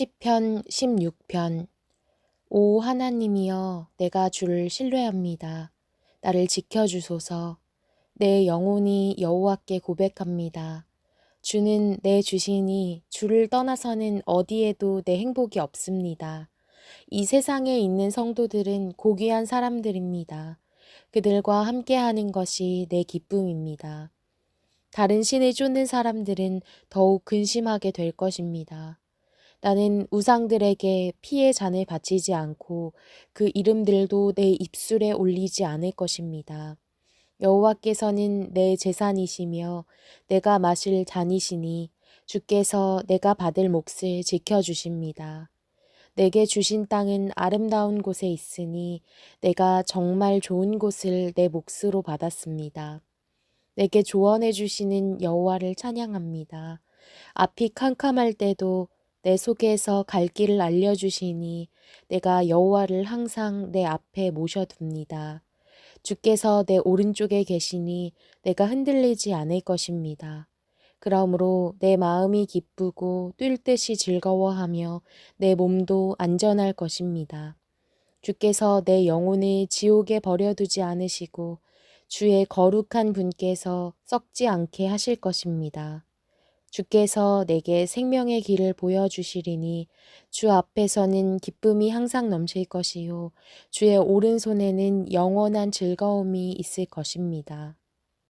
시편 16편 오 하나님이여 내가 주를 신뢰합니다. 나를 지켜주소서. 내 영혼이 여호와께 고백합니다. 주는 내 주시니 주를 떠나서는 어디에도 내 행복이 없습니다. 이 세상에 있는 성도들은 고귀한 사람들입니다. 그들과 함께하는 것이 내 기쁨입니다. 다른 신을 쫓는 사람들은 더욱 근심하게 될 것입니다. 나는 우상들에게 피의 잔을 바치지 않고 그 이름들도 내 입술에 올리지 않을 것입니다. 여호와께서는 내 재산이시며 내가 마실 잔이시니 주께서 내가 받을 몫을 지켜주십니다. 내게 주신 땅은 아름다운 곳에 있으니 내가 정말 좋은 곳을 내 몫으로 받았습니다. 내게 조언해 주시는 여호와를 찬양합니다. 앞이 캄캄할 때도 내 속에서 갈 길을 알려주시니 내가 여호와를 항상 내 앞에 모셔둡니다. 주께서 내 오른쪽에 계시니 내가 흔들리지 않을 것입니다. 그러므로 내 마음이 기쁘고 뛸 듯이 즐거워하며 내 몸도 안전할 것입니다. 주께서 내 영혼을 지옥에 버려두지 않으시고 주의 거룩한 분께서 썩지 않게 하실 것입니다. 주께서 내게 생명의 길을 보여주시리니 주 앞에서는 기쁨이 항상 넘칠 것이요 주의 오른손에는 영원한 즐거움이 있을 것입니다.